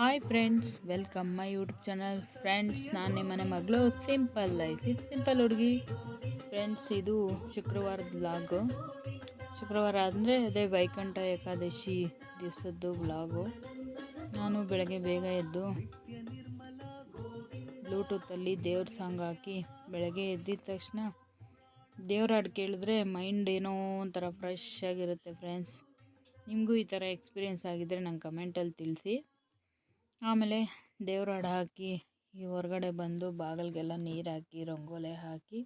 Hi friends welcome my YouTube channel friends ನಾನು ನಿಮ್ಮ ಮನೆ ಮಗಳು ಸಿಂಪಲ್ ಲೈಫ್ ಇದು ಸಿಂಪಲ್ ಹುಡುಗಿ. ಫ್ರೆಂಡ್ಸ್ ಇದು ಶುಕ್ರವಾರದ ಬ್ಲಾಗು ಶುಕ್ರವಾರ ಅಂದರೆ ಅದೇ ವೈಕುಂಠ ಏಕಾದಶಿ ದಿವಸದ್ದು ಬ್ಲಾಗು ನಾನು ಬೆಳಗ್ಗೆ ಬೇಗ ಎದ್ದು ಬ್ಲೂಟೂತಲ್ಲಿ ದೇವ್ರ ಸಾಂಗ್ ಹಾಕಿ ಬೆಳಗ್ಗೆ ಎದ್ದಿದ ತಕ್ಷಣ ದೇವ್ರ ಹಾಡು ಕೇಳಿದ್ರೆ ಮೈಂಡ್ ಏನೋ ಒಂಥರ ಫ್ರೆಶ್ ಆಗಿರುತ್ತೆ ಫ್ರೆಂಡ್ಸ್ ನಿಮಗೂ ಈ ಥರ ಎಕ್ಸ್ಪೀರಿಯೆನ್ಸ್ ಆಗಿದ್ದರೆ ನಂಗೆ ಕಮೆಂಟಲ್ಲಿ ತಿಳಿಸಿ. ಆಮೇಲೆ ದೇವ್ರ ಹಾಡು ಹಾಕಿ, ಈ ಹೊರಗಡೆ ಬಂದು ಬಾಗಿಲಿಗೆಲ್ಲ ನೀರು ಹಾಕಿ, ರಂಗೋಲೆ ಹಾಕಿ.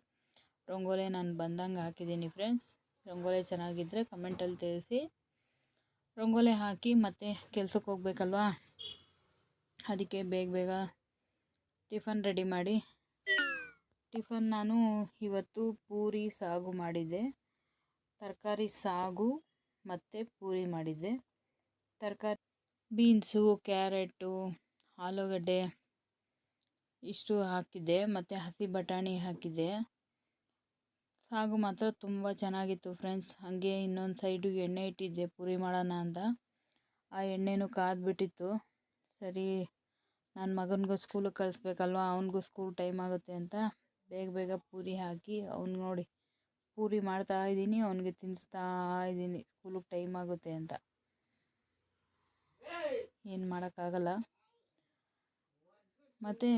ರಂಗೋಲೆ ನಾನು ಬಂದಂಗೆ ಹಾಕಿದ್ದೀನಿ ಫ್ರೆಂಡ್ಸ್ ರಂಗೋಲೆ ಚೆನ್ನಾಗಿದ್ದರೆ ಕಮೆಂಟಲ್ಲಿ ತಿಳಿಸಿ. ರಂಗೋಲೆ ಹಾಕಿ ಮತ್ತೆ ಕೆಲ್ಸಕ್ಕೆ ಹೋಗ್ಬೇಕಲ್ವಾ? ಅದಕ್ಕೆ ಬೇಗ ಬೇಗ ಟಿಫನ್ ರೆಡಿ ಮಾಡಿ. ಟಿಫನ್ ನಾನು ಇವತ್ತು ಪೂರಿ ಸಾಗು ಮಾಡಿದ್ದೆ. ತರಕಾರಿ ಸಾಗು ಮತ್ತು ಪೂರಿ ಮಾಡಿದ್ದೆ. ತರಕಾರಿ ಬೀನ್ಸು, ಕ್ಯಾರೆಟು, ಆಲೂಗಡ್ಡೆ ಇಷ್ಟು ಹಾಕಿದ್ದೆ. ಮತ್ತು ಹಸಿ ಬಟಾಣಿ ಹಾಕಿದ್ದೆ. ಸಾಗು ಮಾತ್ರ ತುಂಬ ಚೆನ್ನಾಗಿತ್ತು ಫ್ರೆಂಡ್ಸ್. ಹಾಗೆ ಇನ್ನೊಂದು ಸೈಡು ಎಣ್ಣೆ ಇಟ್ಟಿದ್ದೆ ಪೂರಿ ಮಾಡೋಣ ಅಂತ. ಆ ಎಣ್ಣೆನೂ ಕಾದ್ಬಿಟ್ಟಿತ್ತು. ಸರಿ ನನ್ನ ಮಗನಿಗೂ ಸ್ಕೂಲಿಗೆ ಕಳಿಸ್ಬೇಕಲ್ವ? ಅವನಿಗೂ ಸ್ಕೂಲ್ ಟೈಮ್ ಆಗುತ್ತೆ ಅಂತ ಬೇಗ ಬೇಗ ಪೂರಿ ಹಾಕಿ ಅವ್ನು ನೋಡಿ, ಪೂರಿ ಮಾಡ್ತಾ ಇದ್ದೀನಿ, ಅವನಿಗೆ ತಿನ್ನಿಸ್ತಾ ಇದ್ದೀನಿ. ಸ್ಕೂಲಿಗೆ ಟೈಮ್ ಆಗುತ್ತೆ ಅಂತ. ಏನು ಮಾಡೋಕ್ಕಾಗಲ್ಲ. ಮತ್ತು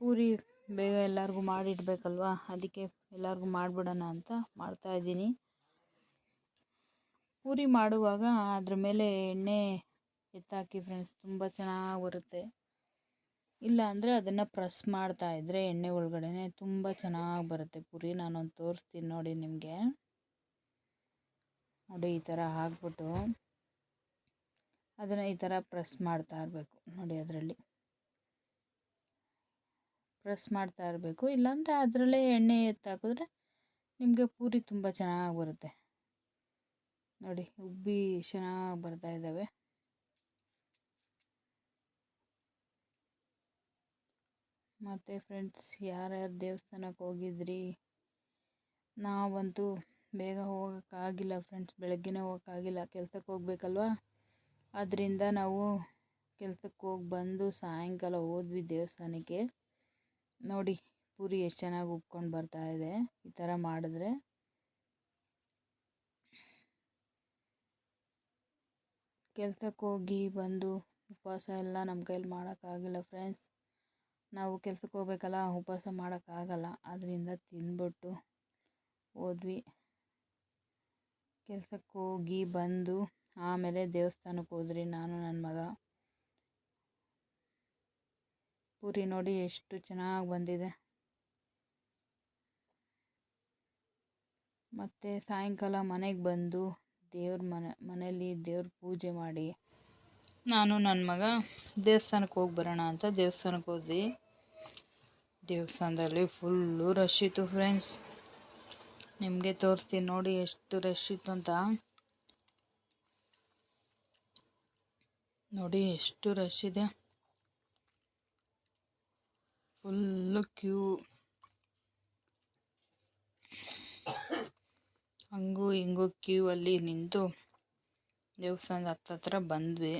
ಪೂರಿ ಬೇಗ ಎಲ್ಲರಿಗೂ ಮಾಡಿಡಬೇಕಲ್ವ? ಅದಕ್ಕೆ ಎಲ್ಲರಿಗೂ ಮಾಡಿಬಿಡೋಣ ಅಂತ ಮಾಡ್ತಾಯಿದ್ದೀನಿ ಪೂರಿ ಮಾಡುವಾಗ ಅದ್ರ ಮೇಲೆ ಎಣ್ಣೆ ಎತ್ತಾಕಿ ಫ್ರೆಂಡ್ಸ್ ತುಂಬ ಚೆನ್ನಾಗಿ ಬರುತ್ತೆ ಇಲ್ಲ ಅಂದರೆ ಅದನ್ನು ಪ್ರೆಸ್ ಮಾಡ್ತಾ ಇದ್ದರೆ ಎಣ್ಣೆ ಒಳಗಡೆ ತುಂಬ ಚೆನ್ನಾಗಿ ಬರುತ್ತೆ ಪೂರಿ. ನಾನೊಂದು ತೋರಿಸ್ತೀನಿ ನೋಡಿ ನಿಮಗೆ. ನೋಡಿ ಈ ಥರ ಹಾಕ್ಬಿಟ್ಟು ಅದನ್ನು ಈ ಥರ ಪ್ರೆಸ್ ಮಾಡ್ತಾ ಇರಬೇಕು. ನೋಡಿ ಅದರಲ್ಲಿ. ಪ್ರೆಸ್ ಮಾಡ್ತಾ ಇರಬೇಕು. ಇಲ್ಲಾಂದರೆ ಅದರಲ್ಲೇ ಎಣ್ಣೆ ಎತ್ತಾಕಿದ್ರೆ ನಿಮಗೆ ಪೂರಿ ತುಂಬ ಚೆನ್ನಾಗಿ ಬರುತ್ತೆ. ನೋಡಿ ಉಬ್ಬಿ ಚೆನ್ನಾಗಿ ಬರ್ತಾ ಇದ್ದಾವೆ ಮತ್ತು ಫ್ರೆಂಡ್ಸ್ ಯಾರ್ಯಾರು ದೇವಸ್ಥಾನಕ್ಕೆ ಹೋಗಿದ್ರಿ? ನಾವಂತೂ ಬೇಗ ಹೋಗೋಕ್ಕಾಗಿಲ್ಲ ಫ್ರೆಂಡ್ಸ್ ಬೆಳಗ್ಗೆನೇ ಹೋಗೋಕ್ಕಾಗಿಲ್ಲ ಕೆಲಸಕ್ಕೆ ಹೋಗ್ಬೇಕಲ್ವ? ಆದ್ದರಿಂದ ನಾವು ಕೆಲ್ಸಕ್ಕೆ ಹೋಗಿ ಬಂದು ಸಾಯಂಕಾಲ ಹೋದ್ವಿ ದೇವಸ್ಥಾನಕ್ಕೆ. ನೋಡಿ, ಪೂರಿ ಎಷ್ಟು ಚೆನ್ನಾಗಿ ಉಬ್ಕೊಂಡು ಬರ್ತಾ ಇದೆ. ಈ ಥರ ಮಾಡಿದ್ರೆ. ಕೆಲ್ಸಕ್ಕೆ ಹೋಗಿ ಬಂದು ಉಪವಾಸ ಎಲ್ಲ ನಮ್ಮ ಕೈಯಲ್ಲಿ ಮಾಡೋಕ್ಕಾಗಿಲ್ಲ ಫ್ರೆಂಡ್ಸ್ ನಾವು ಕೆಲ್ಸಕ್ಕೆ ಹೋಗ್ಬೇಕಲ್ಲ, ಉಪವಾಸ ಮಾಡೋಕ್ಕಾಗಲ್ಲ. ಅದರಿಂದ ತಿಂದ್ಬಿಟ್ಟು ಹೋದ್ವಿ. ಕೆಲ್ಸಕ್ಕೆ ಹೋಗಿ ಬಂದು ಆಮೇಲೆ ದೇವಸ್ಥಾನಕ್ಕೆ ಹೋದ್ರಿ, ನಾನು ನನ್ನ ಮಗ. ಪೂರಿ ನೋಡಿ ಎಷ್ಟು ಚೆನ್ನಾಗಿ ಬಂದಿದೆ. ಮತ್ತು ಸಾಯಂಕಾಲ ಮನೆಗೆ ಬಂದು ದೇವ್ರ ಮನೆ, ಮನೇಲಿ ದೇವ್ರ ಪೂಜೆ ಮಾಡಿ ನಾನು ನನ್ನ ಮಗ ದೇವಸ್ಥಾನಕ್ಕೆ ಹೋಗಿ ಬರೋಣ ಅಂತ ದೇವಸ್ಥಾನಕ್ಕೆ ಹೋದ್ವಿ. ದೇವಸ್ಥಾನದಲ್ಲಿ ಫುಲ್ಲು ರಶ್ ಇತ್ತು ಫ್ರೆಂಡ್ಸ್. ನಿಮಗೆ ತೋರಿಸ್ತೀನಿ ನೋಡಿ ಎಷ್ಟು ರಶ್ ಇತ್ತು ಅಂತ. ನೋಡಿ ಎಷ್ಟು ರಶ್ ಇದೆ. Full queue. ಹಂಗೂ ಹಿಂಗೂ ಕ್ಯೂ ಅಲ್ಲಿ ನಿಂತು ದೇವಸ್ಥಾನದ ಹತ್ತತ್ರ ಬಂದ್ವಿ.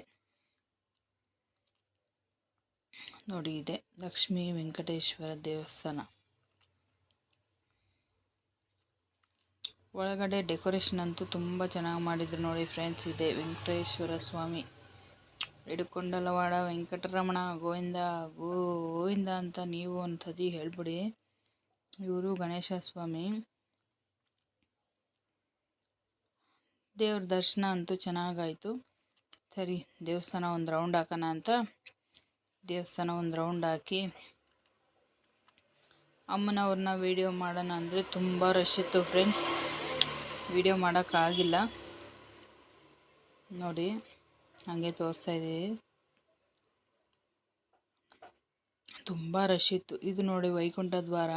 ನೋಡಿ ಇದೆ, ಲಕ್ಷ್ಮೀ ವೆಂಕಟೇಶ್ವರ ದೇವಸ್ಥಾನ. ಒಳಗಡೆ ಡೆಕೋರೇಷನ್ ಅಂತೂ ತುಂಬ ಚೆನ್ನಾಗಿ ಮಾಡಿದ್ರು ನೋಡಿ ಫ್ರೆಂಡ್ಸ್, ಇದೆ ವೆಂಕಟೇಶ್ವರ ಸ್ವಾಮಿ. ಹಿಡ್ಕೊಂಡಲವಾಡ ವೆಂಕಟರಮಣ, ಗೋವಿಂದ ಗೋವಿಂದ ಅಂತ ನೀವು ಒಂದ್ಸತಿ ಹೇಳ್ಬಿಡಿ. ಇವರು ಗಣೇಶ ಸ್ವಾಮಿ. ದೇವ್ರ ದರ್ಶನ ಅಂತೂ ಚೆನ್ನಾಗಾಯಿತು. ಸರಿ, ದೇವಸ್ಥಾನ ಒಂದು ರೌಂಡ್ ಹಾಕೋಣ ಅಂತ. ದೇವಸ್ಥಾನ ಒಂದು ರೌಂಡ್ ಹಾಕಿ ಅಮ್ಮನವ್ರನ್ನ ವೀಡಿಯೋ ಮಾಡೋಣ ಅಂದರೆ ತುಂಬ ರಶ್ ಇತ್ತು ಫ್ರೆಂಡ್ಸ್ ವೀಡಿಯೋ ಮಾಡೋಕ್ಕಾಗಿಲ್ಲ ನೋಡಿ. ಹಾಗೆ ತೋರಿಸ್ತಾ ಇದ್ದೀವಿ. ತುಂಬ ರಶ್ ಇತ್ತು. ಇದು ನೋಡಿ ವೈಕುಂಠ ದ್ವಾರ.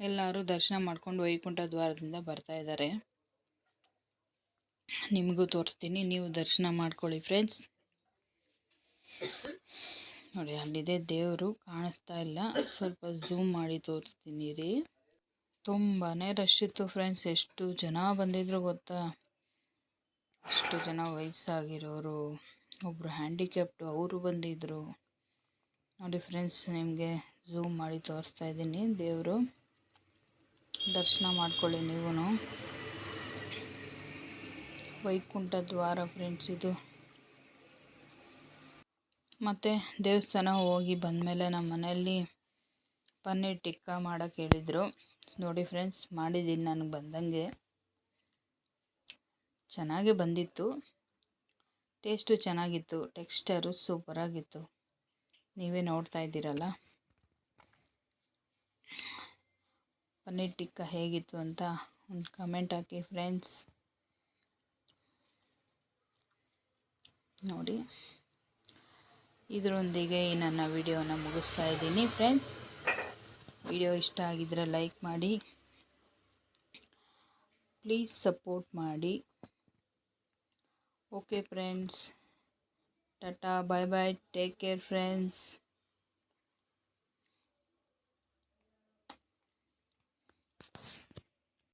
ಎಲ್ಲರೂ ದರ್ಶನ ಮಾಡ್ಕೊಂಡು ವೈಕುಂಠ ದ್ವಾರದಿಂದ ಬರ್ತಾ ಇದ್ದಾರೆ. ನಿಮಗೂ ತೋರಿಸ್ತೀನಿ. ನೀವು ದರ್ಶನ ಮಾಡ್ಕೊಳ್ಳಿ ಫ್ರೆಂಡ್ಸ್ ನೋಡಿ, ಅಲ್ಲಿದೆ ದೇವರು. ಕಾಣಿಸ್ತಾ ಇಲ್ಲ. ಸ್ವಲ್ಪ ಝೂಮ್ ಮಾಡಿ ತೋರಿಸ್ತೀನಿ ರೀ. ತುಂಬಾ ರಶ್ ಇತ್ತು ಫ್ರೆಂಡ್ಸ್ ಎಷ್ಟು ಜನ ಬಂದಿದ್ರು ಗೊತ್ತಾ? ಅಷ್ಟು ಜನ ವಯಸ್ಸಾಗಿರೋರು ಒಬ್ಬರು ಹ್ಯಾಂಡಿಕ್ಯಾಪ್ಟು ಅವರು ಬಂದಿದ್ದರು ನೋಡಿ ಫ್ರೆಂಡ್ಸ್ ನಿಮಗೆ ಝೂಮ್ ಮಾಡಿ ತೋರಿಸ್ತಾ ಇದ್ದೀನಿ. ದೇವರು, ದರ್ಶನ ಮಾಡ್ಕೊಳ್ಳಿ ನೀವು ವೈಕುಂಠ ದ್ವಾರ ಫ್ರೆಂಡ್ಸ್ ಇದು. ಮತ್ತು ದೇವಸ್ಥಾನ ಹೋಗಿ ಬಂದಮೇಲೆ ನಮ್ಮ ಮನೆಯಲ್ಲಿ ಪನ್ನೀರ್ ಟಿಕ್ಕ ಮಾಡೋಕ್ಕೆ ಹೇಳಿದರು. ನೋಡಿ ಫ್ರೆಂಡ್ಸ್ ಮಾಡಿದ್ದೀನಿ ನನಗೆ ಬಂದಂಗೆ. ಚೆನ್ನಾಗೇ ಬಂದಿತ್ತು. ಟೇಸ್ಟು ಚೆನ್ನಾಗಿತ್ತು. ಟೆಕ್ಸ್ಟರು ಸೂಪರಾಗಿತ್ತು. ನೀವೇ ನೋಡ್ತಾ ಇದ್ದೀರಲ್ಲ? ಪನ್ನೀರ್ ಟಿಕ್ಕ ಹೇಗಿತ್ತು ಅಂತ ಒಂದು ಕಮೆಂಟ್ ಹಾಕಿ ಫ್ರೆಂಡ್ಸ್. ನೋಡಿ. ಇದರೊಂದಿಗೆ ಈ ನನ್ನ ವಿಡಿಯೋನ ಮುಗಿಸ್ತಾ ಇದ್ದೀನಿ ಫ್ರೆಂಡ್ಸ್. ವಿಡಿಯೋ ಇಷ್ಟ ಆಗಿದ್ದರೆ ಲೈಕ್ ಮಾಡಿ. ಪ್ಲೀಸ್ ಸಪೋರ್ಟ್ ಮಾಡಿ. okay friends. Tata bye bye take care friends.